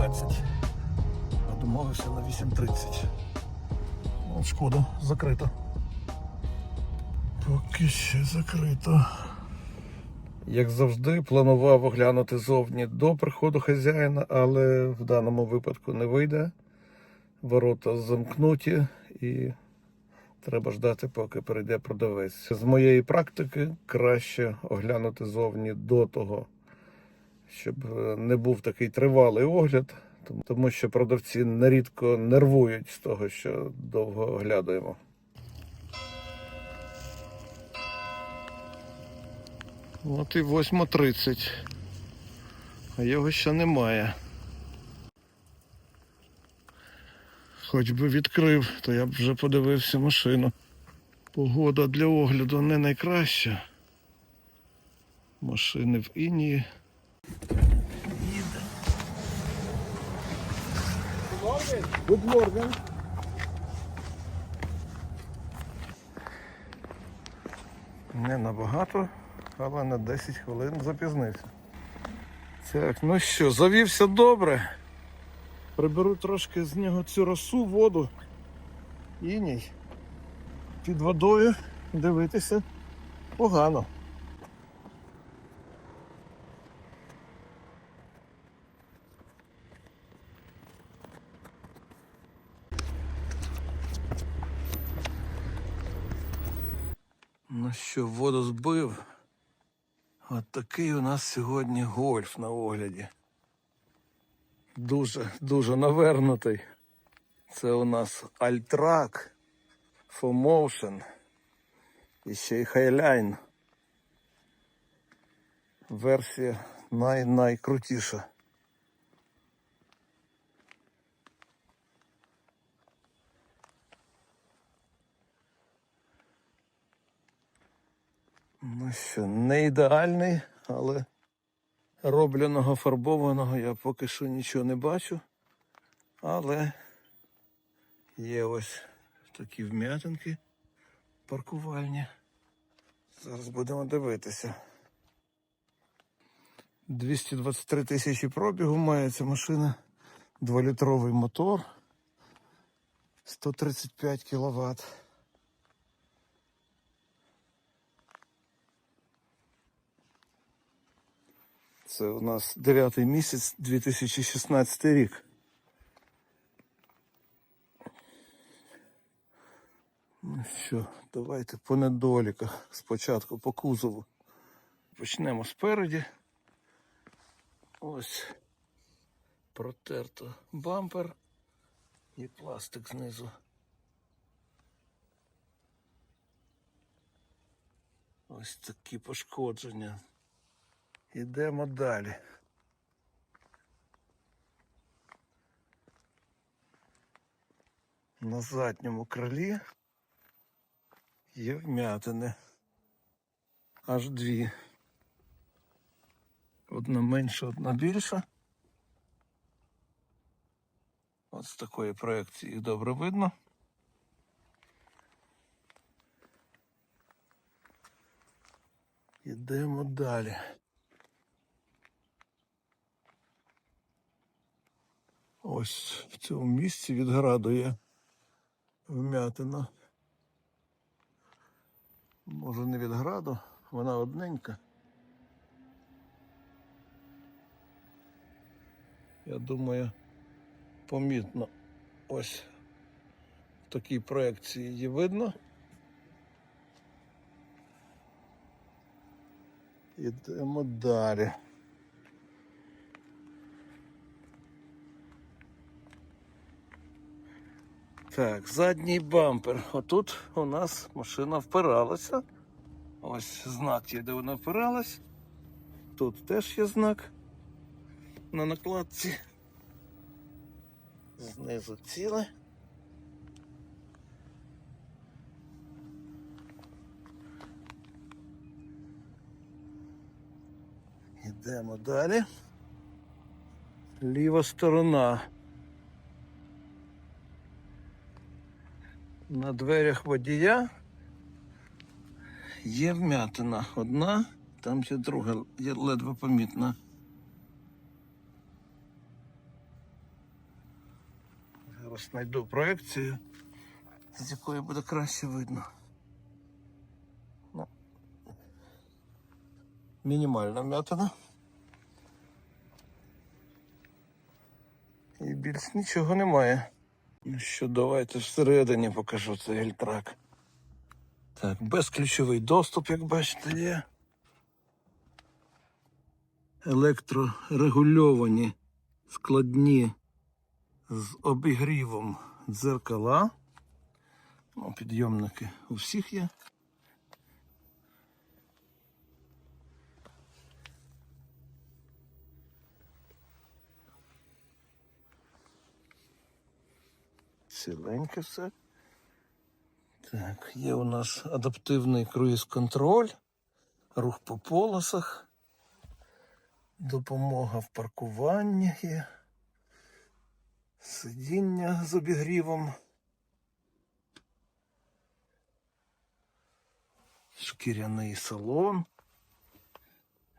1.30. От Шкода, закрита. Поки ще закрито. Як завжди, планував оглянути зовні до приходу хазяїна, але в даному випадку не вийде. Ворота замкнуті і треба ждати, поки прийде продавець. З моєї практики краще оглянути зовні до того, щоб е, не був такий тривалий огляд, тому- що продавці нерідко нервують з того, що довго оглядуємо. От і 8.30. А його ще немає. Хоч би відкрив, то я б вже подивився машину. Погода для огляду не найкраща. Машини в інії. Good morning. Не набагато, але на 10 хвилин запізнився. Так, ну що, завівся добре. Приберу трошки з нього цю росу, воду. Іній. Під водою дивитися погано. Ну що, воду збив. От такий у нас сьогодні гольф на огляді. Дуже, дуже навернутий. Це у нас Альтрак, Фомоушен і ще й Highline. Версія най-найкрутіша. Ну що, не ідеальний, але робленого фарбованого я поки що нічого не бачу. Але є ось такі вм'ятинки паркувальні. Зараз будемо дивитися. 223 тисячі пробігу має ця машина. Дволітровий мотор. 135 кВт. Це у нас 9 місяць 2016 рік. Ну що, давайте по недоліках. Спочатку по кузову. Почнемо спереді. Ось протерто бампер і пластик знизу. Ось такі пошкодження. Ідемо далі. На задньому крилі є вмятини. Аж дві. Одна менша, одна більша. От з такої проекції їх добре видно. Ідемо далі. Ось в цьому місці від граду є вмятина. Може не від граду, вона одненька. Я думаю, помітно ось в такій проекції її видно. Ідемо далі. Так, задній бампер. Отут у нас машина впиралася. Ось знак є, де вона впиралась. Тут теж є знак на накладці. Знизу ціле. Йдемо далі. Ліва сторона. На дверях водія є вмятина. Одна, там ще друга, є ледве помітна. Зараз знайду проекцію, з якої буде краще видно. Ну, мінімальна м'ятина. І більш нічого немає. Ну що, давайте всередині покажу цей гельтрак. Так, безключовий доступ, як бачите, є. Електрорегульовані складні з обігрівом дзеркала. Ну, підйомники у всіх є. Ціленьке все. Так, є у нас адаптивний круїз-контроль, рух по полосах, допомога в паркуванні є, сидіння з обігрівом, шкіряний салон,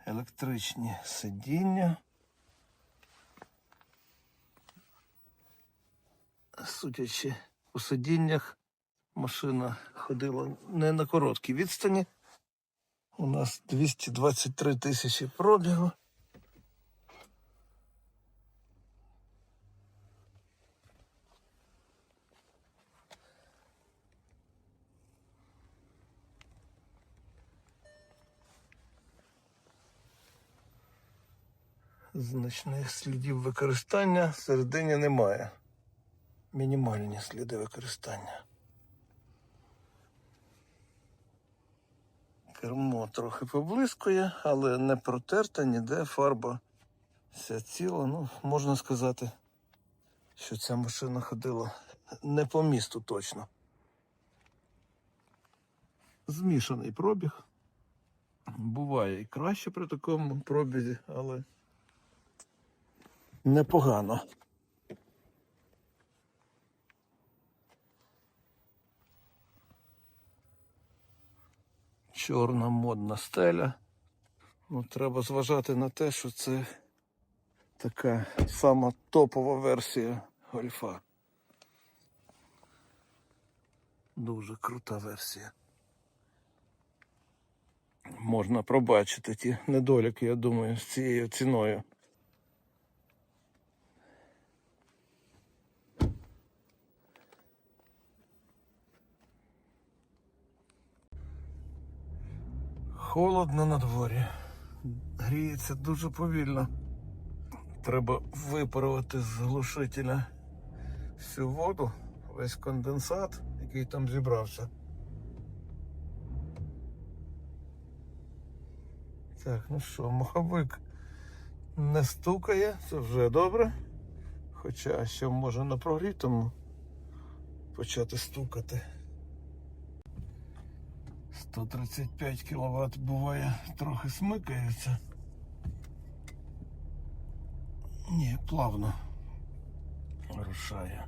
електричні сидіння. Судячи у сидіннях, машина ходила не на короткій відстані. У нас 223 тисячі пробігу. Значних слідів використання всередині немає. Мінімальні сліди використання. Кермо трохи поблискує, але не протерта ніде фарба вся ціла. Ну, можна сказати, що ця машина ходила не по місту точно. Змішаний пробіг. Буває і краще при такому пробізі, але непогано. Чорна модна стеля. Ну, треба зважати на те, що це така сама топова версія гольфа. Дуже крута версія. Можна пробачити ті недоліки, я думаю, з цією ціною. Холодно на дворі. Гріється дуже повільно. Треба випарувати з глушителя всю воду, весь конденсат, який там зібрався. Так, ну що, маховик не стукає, це вже добре. Хоча ще може на прогрітому почати стукати. 135 кВт буває трохи смикається. Ні, плавно рушає.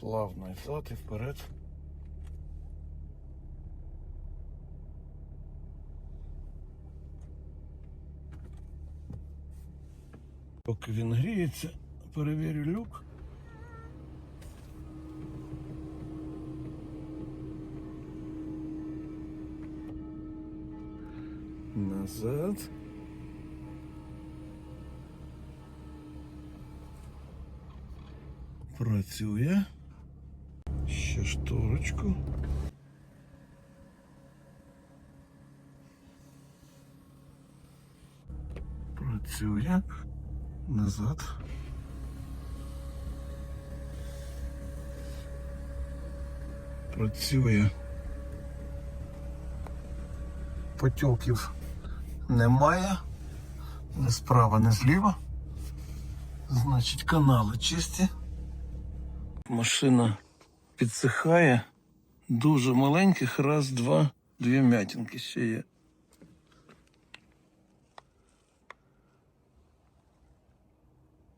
Плавно і взад і вперед. Поки він гріється, перевірю люк. Назад. Працює. Ще шторочку. Працює. Назад. Працює. Потьоків Немає. Не справа, не зліва. Значить, канали чисті. Машина підсихає. Дуже маленьких, раз, два, дві м'ятінки ще є.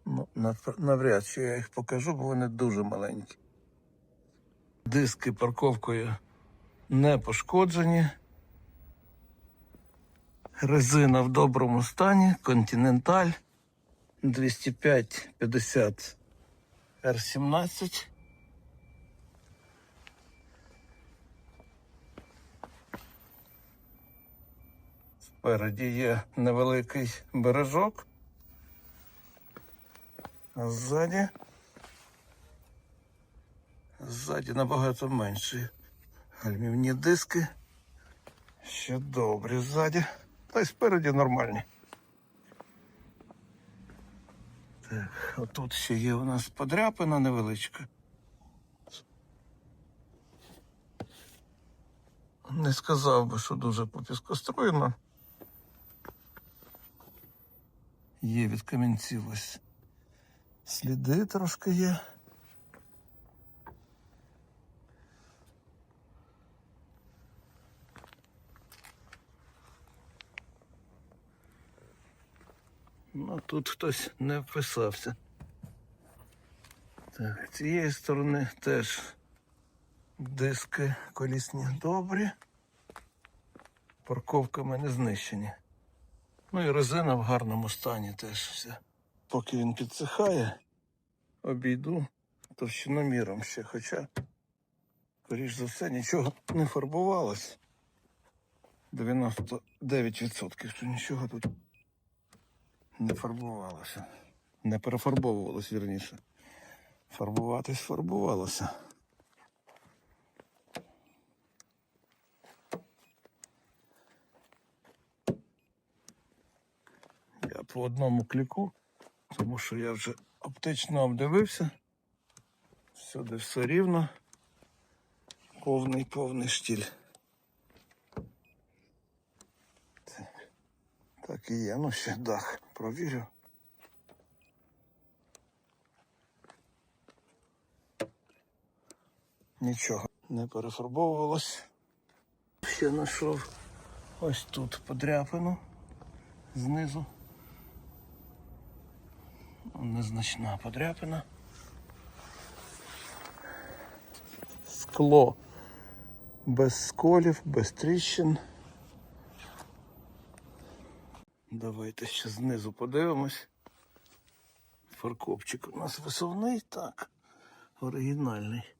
Ну, навряд чи я їх покажу, бо вони дуже маленькі. Диски парковкою не пошкоджені. Резина в доброму стані, континенталь. 205 50 R17. Спереді є невеликий бережок. А ззаді. Ззаді набагато менші. Гальмівні диски. Ще добрі ззаді. Та й спереді нормальні. Так, отут ще є у нас подряпина невеличка. Не сказав би, що дуже попіскостроєно. Є від камінців ось сліди трошки є. Ну, тут хтось не вписався. Так, з цієї сторони теж диски колісні добрі. Парковками не знищені. Ну і резина в гарному стані теж вся. Поки він підсихає, обійду товщиноміром ще, хоча, скоріш за все, нічого не фарбувалось. 99% що нічого тут не фарбувалося. Не перефарбовувалося, вірніше. Фарбуватись фарбувалося. Я по одному кліку, тому що я вже оптично обдивився. Всюди все рівно. Повний повний штіль. Так і є. Ну ще дах провірю. Нічого не перефарбовувалось. Ще знайшов ось тут подряпину знизу. Незначна подряпина. Скло без сколів, без тріщин. Давайте ще знизу подивимось. Фаркопчик у нас висувний, так, оригінальний.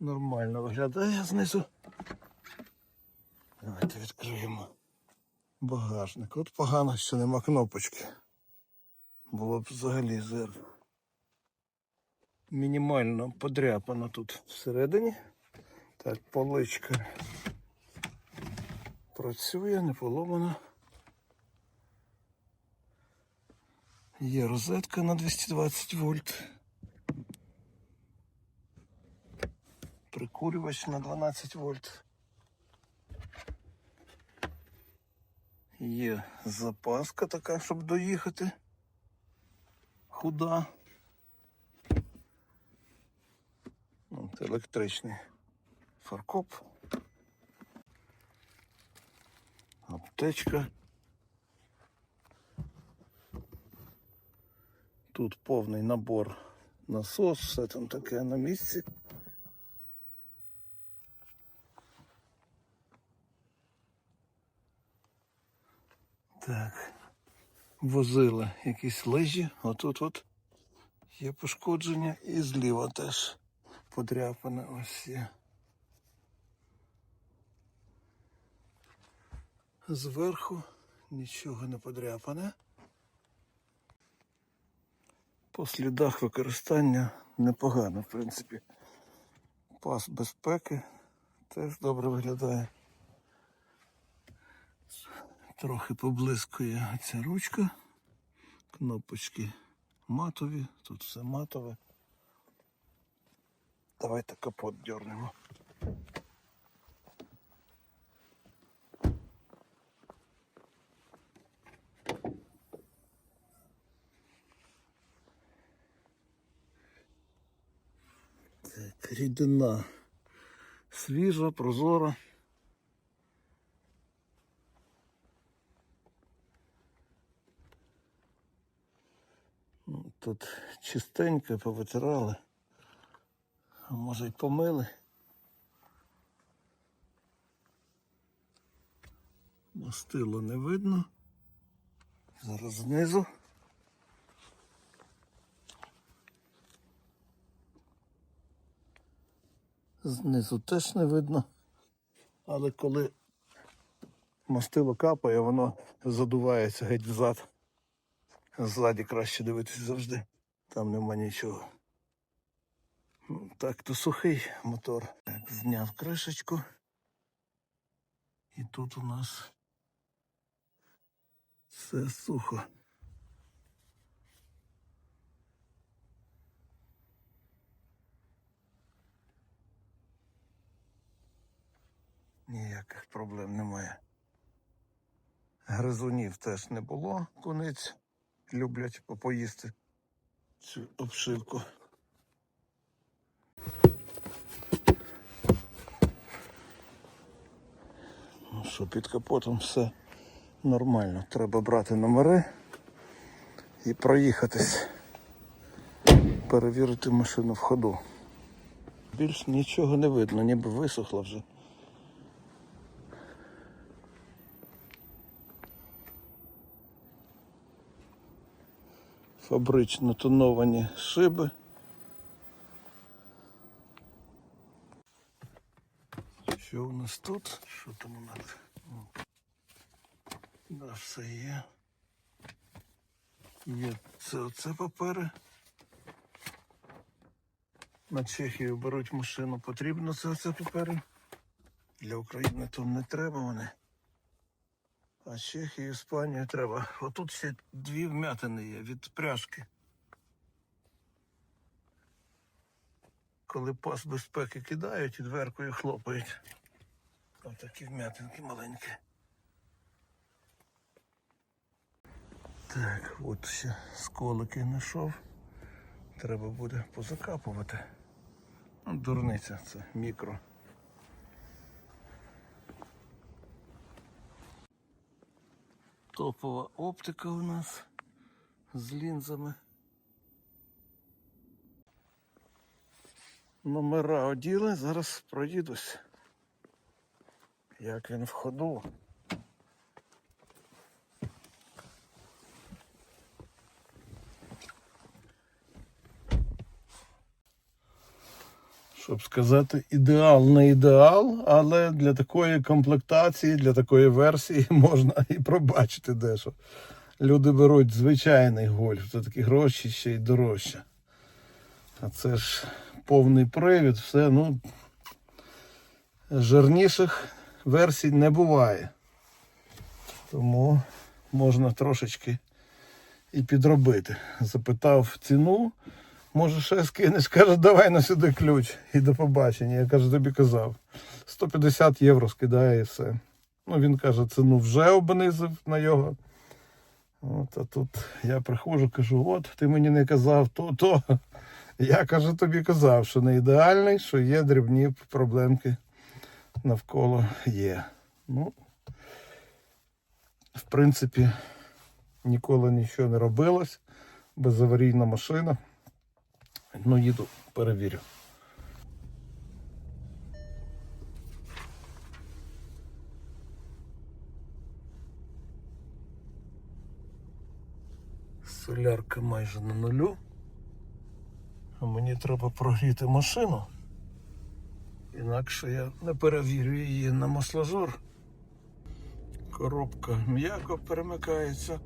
Нормально виглядає знизу. Давайте відкриємо багажник. От погано, що нема кнопочки. Було б взагалі зер. Мінімально подряпано тут всередині. Так, поличка працює, не поломана. Є розетка на 220 вольт. Прикурювач на 12 вольт. Є запаска така, щоб доїхати. Худа. От електричний фаркоп. Аптечка. Тут повний набор насос, все там таке на місці. Так. Возили якісь лижі. Отут от є пошкодження і зліва теж подряпане ось є. Зверху нічого не подряпане. По слідах використання непогано, в принципі. Пас безпеки теж добре виглядає. Трохи поблискує ця ручка. Кнопочки матові, тут все матове. Давайте капот дернемо. Так, рідина свіжа, прозора. Ну, Тут чистенько повитирали. А може й помили. Мастило не видно. Зараз знизу. Знизу теж не видно. Але коли мастило капає, воно задувається геть взад. Ззаді краще дивитися завжди. Там нема нічого. Ну, Так, то сухий мотор. Так, зняв кришечку. І тут у нас все сухо. Ніяких проблем немає. Гризунів теж не було. Куниць люблять попоїсти цю обшивку. Ну що, під капотом все нормально. Треба брати номери і проїхатись. Перевірити машину в ходу. Більш нічого не видно, ніби висохла вже. Фабрично тоновані шиби. Що у нас тут? Що там у нас? Да, все є. Є це оце папери. На Чехію беруть машину, потрібно це оце папери. Для України то не треба вони. А Чехію, Іспанію треба. Отут ще дві вмятини є від пряжки. Коли пас безпеки кидають і дверкою хлопають. Отакі вмятинки маленькі. Так, от ще сколики знайшов. Треба буде позакапувати. Ну, дурниця, це мікро. Топова оптика у нас з лінзами. Номера оділи, зараз проїдусь. Як він в ходу. Щоб сказати, ідеал не ідеал, але для такої комплектації, для такої версії можна і пробачити дещо. Люди беруть звичайний гольф, за такі гроші ще й дорожче. А це ж повний привід, все, ну жирніших версій не буває. Тому можна трошечки і підробити. Запитав ціну, може ще скинеш, каже, давай на сюди ключ і до побачення. Я кажу, тобі казав. 150 євро скидає і все. Ну, він каже, ціну вже обнизив на його. От, а тут я приходжу, кажу, от ти мені не казав то, то. Я кажу, тобі казав, що не ідеальний, що є дрібні проблемки навколо є. Ну, в принципі, ніколи нічого не робилось. Безаварійна машина. Ну, їду, перевірю. Солярка майже на нулю. А мені треба прогріти машину. Інакше я не перевірю її на масложор. Коробка м'яко перемикається.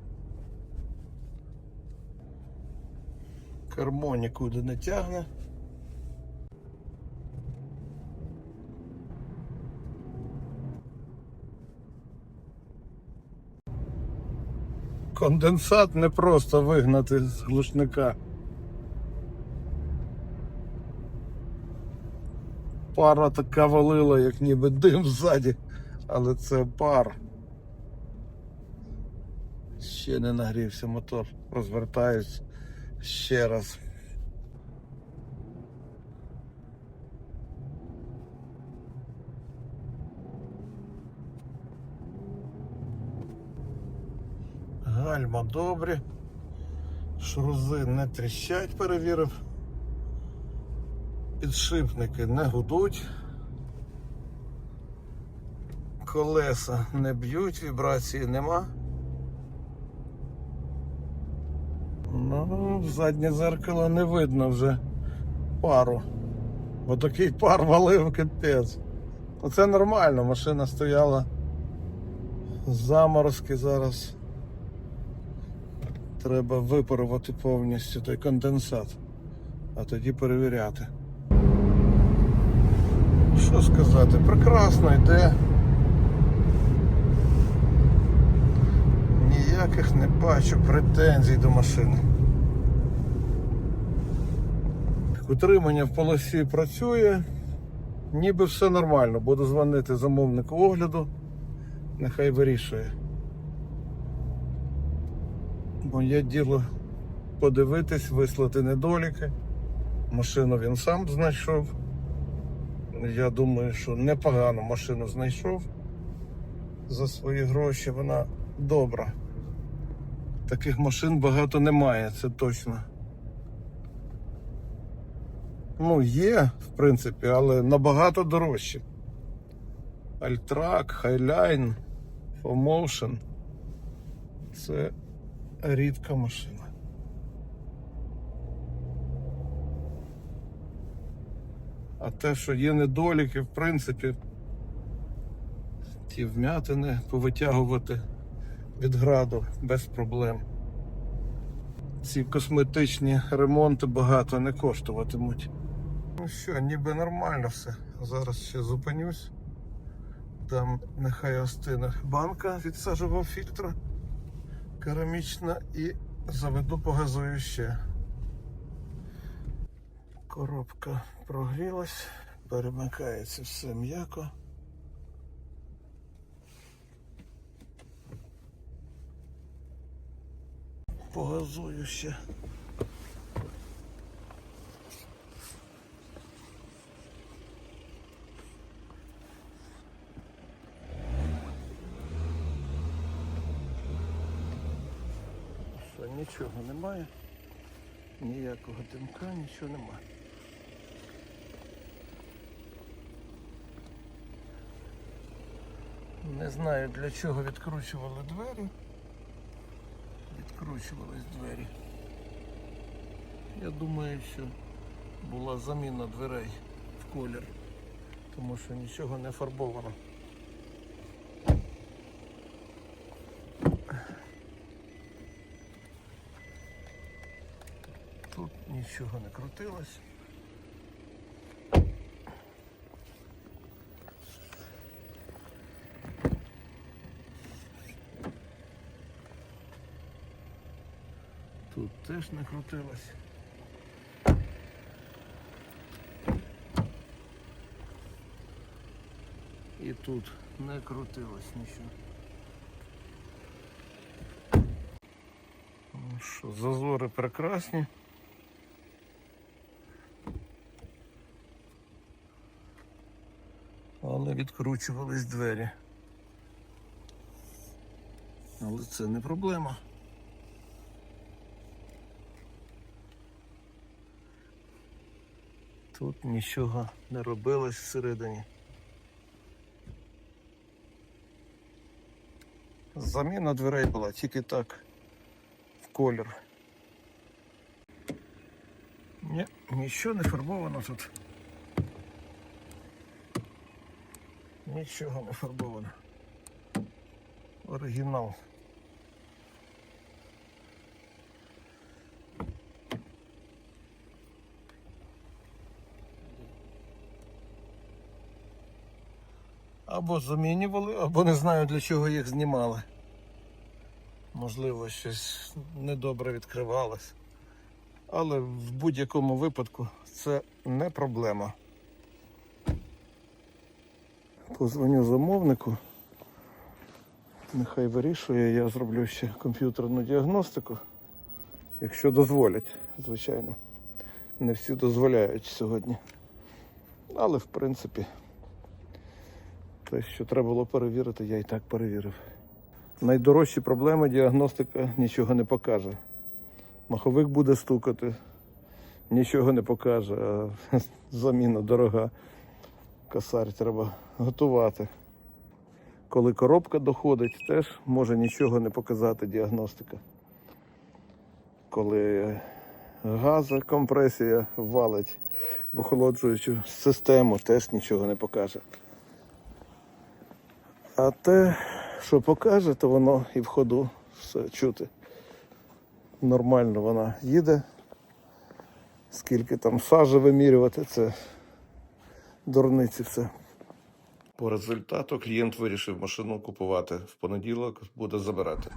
Кермо нікуди не тягне. Конденсат не просто вигнати з глушника. Пара така валила, як ніби дим ззаді, але це пар. Ще не нагрівся мотор. Розвертаюсь ще раз. Гальма добрі. Шрузи не тріщать, перевірив. Підшипники не гудуть. Колеса не б'ють, вібрації нема. Ну, заднє зеркало не видно вже пару. Бо такий пар валив капець. Оце нормально, машина стояла. Заморозки зараз. Треба випарувати повністю той конденсат, а тоді перевіряти. Що сказати, прекрасно йде. Ніяких не бачу претензій до машини. Утримання в полосі працює, ніби все нормально. Буду дзвонити замовнику огляду, нехай вирішує. Моє діло подивитись, вислати недоліки. Машину він сам знайшов. Я думаю, що непогану машину знайшов за свої гроші. Вона добра. Таких машин багато немає, це точно. Ну, є, в принципі, але набагато дорожче. Альтрак, Highline, FOMotion. Це рідка машина. А те, що є недоліки, в принципі, ті вмятини повитягувати від граду без проблем. Ці косметичні ремонти багато не коштуватимуть. Що, ніби нормально все. Зараз ще зупинюсь. Там нехай остине банка від сажового фільтра керамічна і заведу погазую ще. Коробка прогрілась, перемикається все м'яко. Погазую ще. Що, нічого немає, ніякого димка, нічого немає. Не знаю для чого відкручували двері. Відкручувались двері. Я думаю, що була заміна дверей в колір, тому що нічого не фарбовано. Тут нічого не крутилось. Тут теж не крутилось. І тут не крутилось нічого. Ну що, зазори прекрасні. Але відкручувались двері. Але це не проблема. Тут нічого не робилось всередині. Заміна дверей була тільки так в колір. Ні, нічого не фарбовано тут. Нічого не фарбовано. Оригінал. Або замінювали, або не знаю для чого їх знімали. Можливо, щось недобре відкривалось. Але в будь-якому випадку це не проблема. Позвоню замовнику. Нехай вирішує, я зроблю ще комп'ютерну діагностику, якщо дозволять, звичайно. Не всі дозволяють сьогодні. Але в принципі, те, що треба було перевірити, я і так перевірив. Найдорожчі проблеми діагностика нічого не покаже. Маховик буде стукати, нічого не покаже, а заміна дорога. Косарь треба готувати. Коли коробка доходить, теж може нічого не показати діагностика. Коли газа, компресія валить в охолоджуючу систему, теж нічого не покаже. А те, що покаже, то воно і в ходу все чути. Нормально вона їде. Скільки там сажі вимірювати, це дурниці все. По результату клієнт вирішив машину купувати в понеділок, буде забирати.